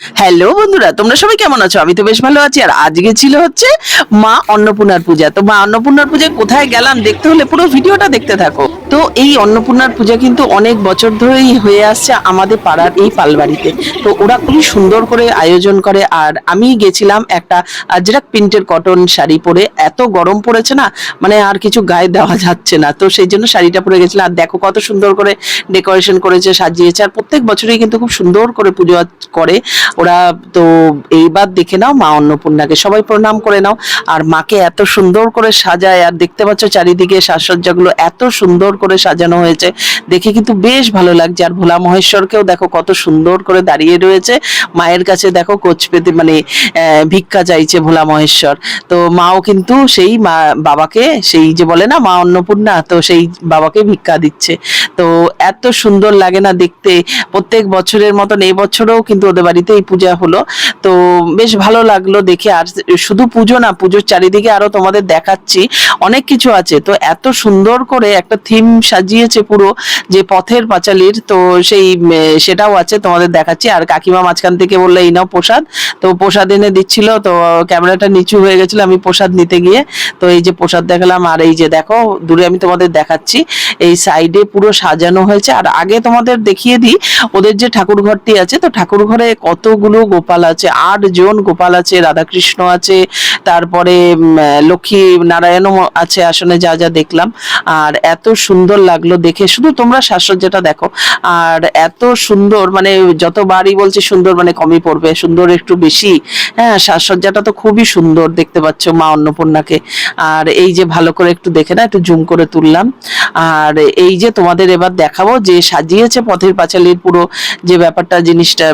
Hello বন্ধুরা, তোমরা সবাই কেমন আছো? আমি তো বেশ ভালো আছি, আর আজকে ছিল হচ্ছে মা অন্নপূর্ণার পূজা। তো মা অন্নপূর্ণার পূজায় কোথায় গেলাম দেখতে হলে পুরো ভিডিওটা দেখতে থাকো। তো এই অন্নপূর্ণার পূজা কিন্তু অনেক বছর ধরেই হয়ে আসছে আমাদের পাড়ার এই পালবাড়িতে। তো ওরা খুবই সুন্দর করে আয়োজন করে, আর আমি গেছিলাম একটা আজরাক প্রিন্টের কটন শাড়ি পরে, এত গরম পড়েছে না মানে আর কিছু গায়ে দেওয়া যাচ্ছে না। তো সেই জন্য শাড়িটা পরে গেছিলাম, আর দেখো কত সুন্দর করে ডেকোরেশন করেছে, সাজিয়েছে, আর প্রত্যেক বছরই কিন্তু খুব সুন্দর করে পুজো করে। ওরা তো এইবার দেখে নাও মা অন্নপূর্ণাকে। সবাই প্রণাম করে নাও। আর মাকে এত সুন্দর করে সাজায়, আর দেখতে পাচ্ছ চারিদিকে সাজসজ্জাগুলো এত সুন্দর করে সাজানো হয়েছে। দেখে কিন্তু বেশ ভালো লাগছে। আর ভোলা মহেশ্বরকেও দেখো কত সুন্দর করে দাঁড়িয়ে রয়েছে। মায়ের কাছে দেখো কোচ পেতে মানে ভিক্ষা চাইছে ভোলা মহেশ্বর। তো মাও কিন্তু সেই মা, বাবাকে সেই যে বলে না মা অন্নপূর্ণা, তো সেই বাবাকে ভিক্ষা দিচ্ছে। তো এত সুন্দর লাগে না দেখতে। প্রত্যেক বছরের মতন এই বছরও কিন্তু ওদের বাড়িতে এই পূজা হলো। তো বেশ ভালো লাগল দেখে। আর শুধু পুজো না, পুজোর চারিদিকে আরও তোমাদের দেখাচ্ছি। অনেক কিছু আছে। তো এত সুন্দর করে একটা থিম সাজিয়েছে পুরো যে পথের পাঁচালির। তো সেই সেটাও আছে, তোমাদের দেখাচ্ছি। আর কাকিমা মাঝখান থেকে বলল, এই নাও প্রসাদ। তো প্রসাদ এনে দিচ্ছিল। তো ক্যামেরাটা নিচু হয়ে গেছিল আমি প্রসাদ নিতে গিয়ে। তো এই যে প্রসাদ দেখালাম, আর এই যে দেখো, দূরে আমি তোমাদের দেখাচ্ছি। এই সাইডে পুরো সাজানো হয়েছে। আর আগে তোমাদের দেখিয়ে দিই, ওদের যে ঠাকুর ঘরটি আছে, তো ঠাকুর ঘরে কতগুলো গোপাল আছে? আট জন গোপাল আছে, রাধাকৃষ্ণ আছে, তারপরে লক্ষ্মী নারায়ণও আছে আসনে যা যা দেখলাম। আর এত সুন্দর লাগল দেখে। শুধু তোমরা সাজসজ্জাটা দেখো। আর এত সুন্দর মানে যতবারই বলছি সুন্দর মানে কমই পড়বে। সুন্দর একটু বেশি। হ্যাঁ সাজসজ্জাটা তো খুবই সুন্দর দেখতে পাচ্ছ মা অন্নপূর্ণাকে। আর এই যে ভালো করে একটু দেখে না, একটু জুম করে তুললাম। আর এই যে তোমাদের এবার দেখাবো যে সাজিয়েছে পথের পাঁচালির পুরো যে ব্যাপারটা, জিনিসটা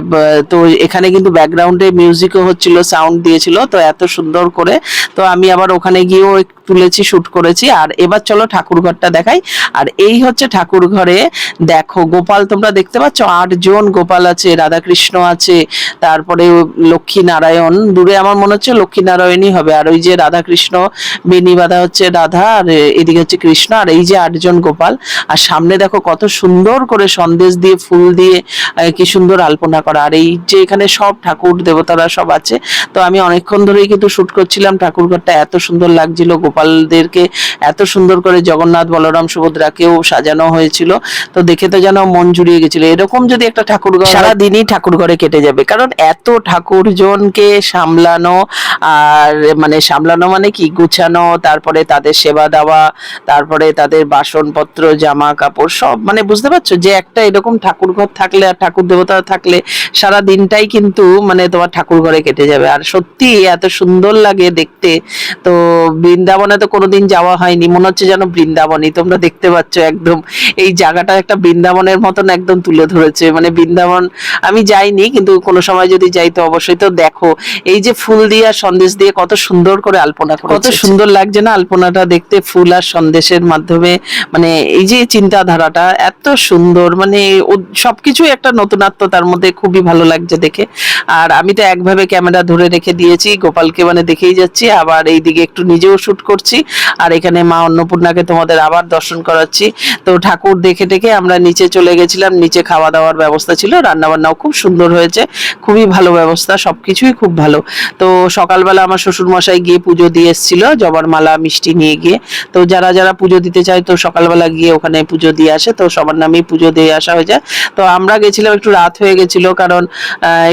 তো এখানে কিন্তু ব্যাকগ্রাউন্ডে মিউজিকও হচ্ছিল সাউন্ড দিয়েছিল, তো এত সুন্দর করে। তো আমি আবার ওখানে গিয়েও তুলেছি শ্যুট করেছি। আর এবার চলো ঠাকুর ঘরটা দেখাই। আর এই হচ্ছে ঠাকুর ঘরে দেখো, গোপাল তোমরা দেখতে পাচ্ছ? আট জন গোপাল আছে, রাধাকৃষ্ণ আছে, তারপরে লক্ষ্মী নারায়ণ দূরে আমার মনে হচ্ছে লক্ষ্মী নারায়ণই হবে। আর ওই যে রাধাকৃষ্ণ বেনি বাঁধা হচ্ছে রাধা, আর এদিকে হচ্ছে কৃষ্ণ, আর এই যে আটজন গোপাল। আর সামনে দেখো কত সুন্দর করে সন্দেশ দিয়ে, ফুল দিয়ে কি সুন্দর আলপনা করা। আর এই যে এখানে সব ঠাকুর দেবতারা সব আছে। তো আমি অনেকক্ষণ ধরেই কিন্তু শ্যুট করছিলাম ঠাকুর ঘরটা এত সুন্দর লাগছিল, গোপালদেরকে এত সুন্দর করে জগন্নাথ, বলরাম, সুভদ্রাকেও সাজানো হয়েছিল। তো দেখে তো যেন মন জুড়িয়ে গেছিল। এরকম যদি একটা ঠাকুর ঘর সারা দিনই ঠাকুর ঘরে কেটে যাবে, কারণ এত ঠাকুরজনকে সামলানো আর মানে সামলানো মানে কি? গুছানো, তারপরে তাদের সেবা দেওয়া, তারপরে তাদের বাসনপত্র জামা কাপড় সব মানে বুঝতে পারছ? যে একটা এরকম ঠাকুর ঘর থাকলে আর ঠাকুর দেবতা থাকলে সারা দিনটাই কিন্তু মানে তোমার ঠাকুর ঘরে কেটে যাবে। আর সত্যি এত সুন্দর লাগে দেখতে। তো বৃন্দাবনে তো কোনোদিন যাওয়া হয়নি। মনে হচ্ছে যেন বৃন্দাবনই। তোমরা দেখতে পাচ্ছ একদম এই জায়গাটা একটা বৃন্দাবনের মতন একদম তুলে ধরেছে। মানে বৃন্দাবন আমি যাইনি কিন্তু কোনো সময় যদি যাই তো অবশ্যই। তো দেখো এই যে ফুল দিয়ে আর সন্দেশ দিয়ে কত সুন্দর করে আলপনা। কত সুন্দর লাগছে না আলপনাটা দেখতে ফুল আর সন্দেশের মাধ্যমে? মানে এই যে চিন্তাধারাটা এত সুন্দর। মানে সবকিছুই একটা নতুনত্ব তার মধ্যে খুবই ভালো লাগছে দেখে। আর আমি তো একভাবে ক্যামেরা ধরে রেখে দিয়েছি, গোপালকে মানে দেখেই যাচ্ছি। আবার এইদিকে একটু নিজেও শুট করছি। আর এখানে মা অন্নপূর্ণাকে তোমাদের আবার দর্শন করাচ্ছি। তো ঠাকুর দেখে টেকে আমরা নিচে চলে গেছিলাম। নিচে খাওয়া দাওয়ার ব্যবস্থা ছিল রান্না বান্নাও খুব সুন্দর হয়েছে। খুবই ভালো ব্যবস্থা সব কিছুই খুব ভালো। তো সকালবেলা আমার শ্বশুর মশাই গিয়ে পুজো দিয়ে এসেছিল, জবার মালা, মিষ্টি নিয়ে গিয়ে। তো যারা যারা পুজো দিতে চায়, তো সকালবেলা গিয়ে ওখানে পুজো দিয়ে আসে। তো সবার নামেই পুজো দিয়ে আসা হয়ে যায়। তো আমরা গেছিলাম, একটু রাত হয়ে গেছিল কারণ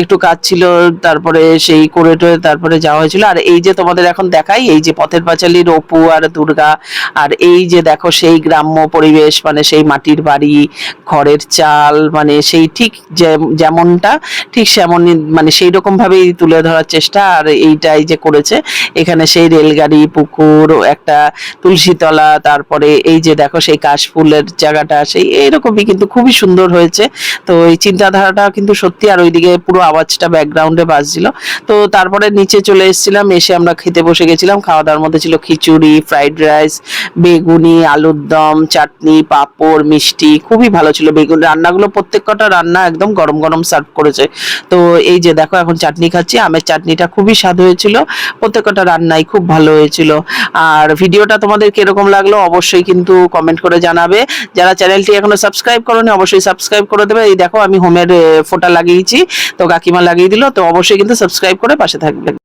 একটু কাজ ছিল, তারপরে সেই করে টরে তারপরে যাওয়া হয়েছিল। আর এই যে তোমাদের এখন দেখাই, এই যে পথের পাঁচালির অপু আর দুর্গা, আর এই যে দেখো সেই গ্রাম্য পরিবেশ মানে সেই মাটির বাড়ি খড়ের চাল মানে সেই ঠিক যেমনটা, ঠিক সেমনই মানে সেই রকম ভাবেই তুলে ধরার চেষ্টা। আর এইটাই যে করেছে, এখানে সেই রেলগাড়ি, পুকুর, একটা তুলসীতলা, তারপরে এই যে দেখো সেই কাশফুলের জায়গাটা, সেই এইরকমই কিন্তু খুবই সুন্দর হয়েছে। তো এই চিন্তাধারাটা কিন্তু সত্যি আর ওইদিকে পুরো আওয়াজটা ব্যাকগ্রাউন্ডে বাজছিল। তো তারপরে নিচে চলে এসেছিলাম, এসে আমরা খেতে বসে গেছিলাম। খাওয়া দাওয়ার মধ্যে ছিল খিচুড়ি ফ্রাইড রাইস বেগুনি, আলুর দম, চাটনি, পাঁপড়, মিষ্টি, খুবই ভালো ছিল বেগুন। রান্নাগুলো প্রত্যেক কটা রান্না একদম গরম গরম সার্ভ করেছে। তো এই যে দেখো, এখন চাটনি খাচ্ছি। আমের চাটনিটা খুবই স্বাদ হয়েছিল। প্রত্যেকটা রান্নাই খুব ভালো হয়েছিল। আর ভিডিওটা তোমাদের কীরকম লাগল অবশ্যই কিন্তু কমেন্ট করে জানাবে। যারা চ্যানেলটি এখনও সাবস্ক্রাইব করোনি, অবশ্যই সাবস্ক্রাইব করে দেবে। এই দেখো, আমি হোমের ফোটা লাগিয়েছি। তো কাকিমা লাগিয়ে দিল তো অবশ্যই কিন্তু সাবস্ক্রাইব করে পাশে থাকবেন।